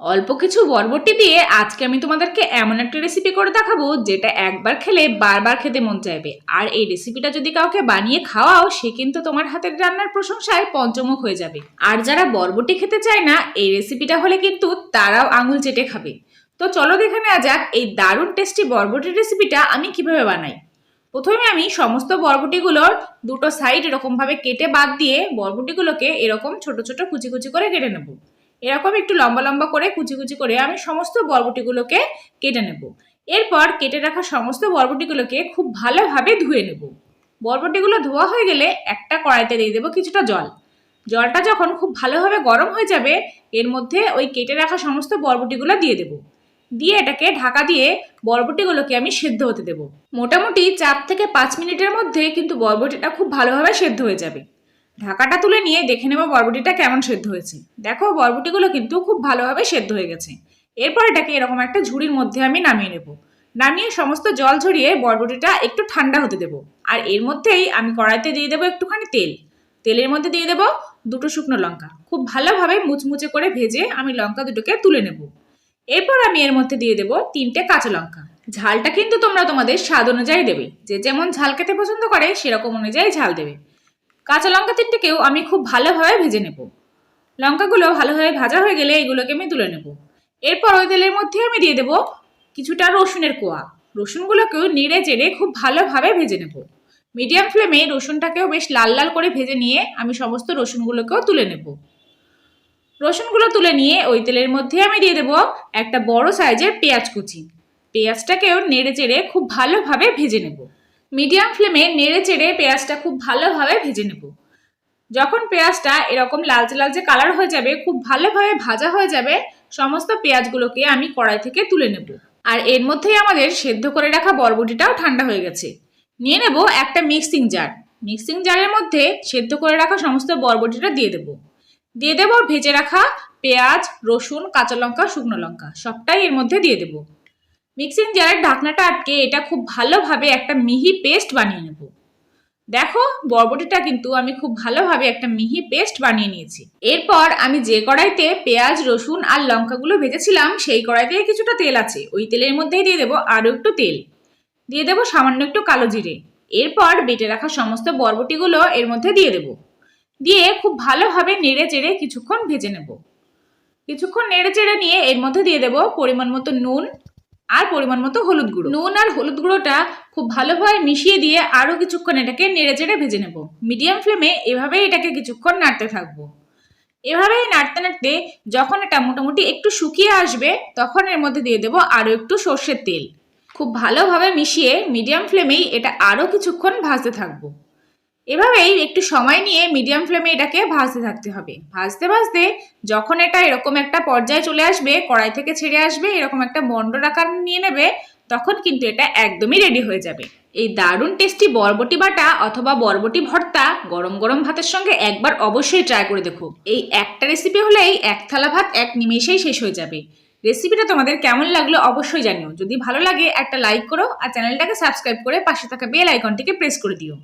অল্প কিছু বরবটি দিয়ে আজকে আমি তোমাদেরকে এমন একটা রেসিপি করে দেখাবো যেটা একবার খেলে বারবার খেতে মন চাইবে। আর এই রেসিপিটা যদি কাউকে বানিয়ে খাওয়াও, সে কিন্তু তোমার হাতের রান্নার প্রশংসায় পঞ্চমুখ হয়ে যাবে। আর যারা বরবটি খেতে চায় না, এই রেসিপিটা হলে কিন্তু তারাও আঙুল চেটে খাবে। তো চলো দেখে নেওয়া যাক এই দারুণ টেস্টি বরবটির রেসিপিটা আমি কীভাবে বানাই। প্রথমে আমি সমস্ত বরবটিগুলোর দুটো সাইড এরকমভাবে কেটে বাদ দিয়ে বরবটিগুলোকে এরকম ছোট ছোট কুচি কুচি করে কেটে নেব। এরকম একটু লম্বা লম্বা করে কুচি কুচি করে আমি সমস্ত বরবটিগুলোকে কেটে নেব। এরপর কেটে রাখা সমস্ত বরবটিগুলোকে খুব ভালোভাবে ধুয়ে নেব। বরবটিগুলো ধোয়া হয়ে গেলে একটা কড়াইতে দিয়ে দেবো কিছুটা জল। জলটা যখন খুব ভালোভাবে গরম হয়ে যাবে, এর মধ্যে ওই কেটে রাখা সমস্ত বরবটিগুলো দিয়ে দেবো। দিয়ে এটাকে ঢাকা দিয়ে বরবটিগুলোকে আমি সেদ্ধ হতে দেব। মোটামুটি চার থেকে পাঁচ মিনিটের মধ্যে কিন্তু বরবটিটা খুব ভালোভাবে সেদ্ধ হয়ে যাবে। ঢাকাটা তুলে নিয়ে দেখে নেব বরবটিটা কেমন সেদ্ধ হয়েছে। দেখো, বরবটিগুলো কিন্তু খুব ভালোভাবে সেদ্ধ হয়ে গেছে। এরপর এটাকে এরকম একটা ঝুড়ির মধ্যে আমি নামিয়ে নেব। নামিয়ে সমস্ত জল ঝরিয়ে বরবটিটা একটু ঠান্ডা হতে দেবো। আর এর মধ্যেই আমি কড়াইতে দিয়ে দেবো একটুখানি তেল। তেলের মধ্যে দিয়ে দেবো দুটো শুকনো লঙ্কা। খুব ভালোভাবে মুচমুচে করে ভেজে আমি লঙ্কা দুটোকে তুলে নেব। এরপর আমি এর মধ্যে দিয়ে দেবো তিনটে কাঁচা লঙ্কা। ঝালটা কিন্তু তোমরা তোমাদের স্বাদ অনুযায়ী দেবে। যে যেমন ঝাল খেতে পছন্দ করে, সেরকম অনুযায়ী ঝাল দেবে। কাঁচা লঙ্কা তিনটেকেও আমি খুব ভালোভাবে ভেজে নেব। লঙ্কাগুলো ভালোভাবে ভাজা হয়ে গেলে এগুলোকে আমি তুলে নেব। এরপর ওই তেলের মধ্যে আমি দিয়ে দেবো কিছুটা রসুনের কোয়া। রসুনগুলোকেও নেড়ে চেড়ে খুব ভালোভাবে ভেজে নেব। মিডিয়াম ফ্লেমে রসুনটাকেও বেশ লাল লাল করে ভেজে নিয়ে আমি সমস্ত রসুনগুলোকেও তুলে নেব। রসুনগুলো তুলে নিয়ে ওই তেলের মধ্যে আমি দিয়ে দেবো একটা বড় সাইজের পেঁয়াজ কুচি। পেঁয়াজটাকেও নেড়ে চেড়ে খুব ভালোভাবে ভেজে নেব। মিডিয়াম ফ্লেমে নেড়ে চেড়ে পেঁয়াজটা খুব ভালোভাবে ভেজে নেব। যখন পেঁয়াজটা এরকম লালচে লালচে কালার হয়ে যাবে, খুব ভালোভাবে ভাজা হয়ে যাবে, সমস্ত পেঁয়াজগুলোকে আমি কড়াই থেকে তুলে নেব। আর এর মধ্যেই আমাদের সেদ্ধ করে রাখা বরবটিটাও ঠান্ডা হয়ে গেছে। নিয়ে নেব একটা মিক্সিং জার মিক্সিং জারের মধ্যে সেদ্ধ করে রাখা সমস্ত বরবটিটা দিয়ে দেবো। দিয়ে দেবো ভেজে রাখা পেঁয়াজ, রসুন, কাঁচা লঙ্কা, শুকনো লঙ্কা, সবটাই এর মধ্যে দিয়ে দেবো। মিক্সিং জারের ঢাকনাটা আটকে এটা খুব ভালোভাবে একটা মিহি পেস্ট বানিয়ে নেব। দেখো, বরবটিটা কিন্তু আমি খুব ভালোভাবে একটা মিহি পেস্ট বানিয়ে নিয়েছি। এরপর আমি যে কড়াইতে পেঁয়াজ, রসুন আর লঙ্কাগুলো ভেজেছিলাম, সেই কড়াইতে কিছুটা তেল আছে। ওই তেলের মধ্যেই দিয়ে দেবো আরও একটু তেল। দিয়ে দেবো সামান্য একটু কালো জিরে। এরপর বেটে রাখা সমস্ত বরবটিগুলো এর মধ্যে দিয়ে দেবো। দিয়ে খুব ভালোভাবে নেড়ে চেড়ে কিছুক্ষণ ভেজে নেব। কিছুক্ষণ নেড়ে চেড়ে নিয়ে এর মধ্যে দিয়ে দেব পরিমাণ মতো নুন আর পরিমাণ মতো হলুদ গুঁড়ো। নুন আর হলুদ গুঁড়োটা খুব ভালোভাবে মিশিয়ে দিয়ে আরও কিছুক্ষণ এটাকে নেড়ে চেড়ে ভেজে নেব। মিডিয়াম ফ্লেমে এভাবেই এটাকে কিছুক্ষণ নাড়তে থাকব। এভাবেই নাড়তে নাড়তে যখন এটা মোটামুটি একটু শুকিয়ে আসবে, তখন এর মধ্যে দিয়ে দেবো আরও একটু সর্ষের তেল। খুব ভালোভাবে মিশিয়ে মিডিয়াম ফ্লেমেই এটা আরও কিছুক্ষণ ভাজতে থাকব। এভাবেই একটু সময় নিয়ে মিডিয়াম ফ্লেমে এটাকে ভাজতে থাকতে হবে। ভাজতে ভাজতে যখন এটা এরকম একটা পর্যায়ে চলে আসবে, কড়াই থেকে ছেড়ে আসবে, এরকম একটা মন্ডর আকার নিয়ে নেবে, তখন কিন্তু এটা একদমই রেডি হয়ে যাবে। এই দারুণ টেস্টি বরবটি বাটা অথবা বরবটি ভর্তা গরম গরম ভাতের সঙ্গে একবার অবশ্যই ট্রাই করে দেখো। এই একটা রেসিপি হলেই এক থালা ভাত, এক নিমেষেই শেষ হয়ে যাবে। রেসিপিটা তোমাদের কেমন লাগল অবশ্যই জানিও। যদি ভালো লাগে একটা লাইক করো আর চ্যানেলটাকে সাবস্ক্রাইব করে পাশে থাকা বেল আইকনটিকে প্রেস করে দিও।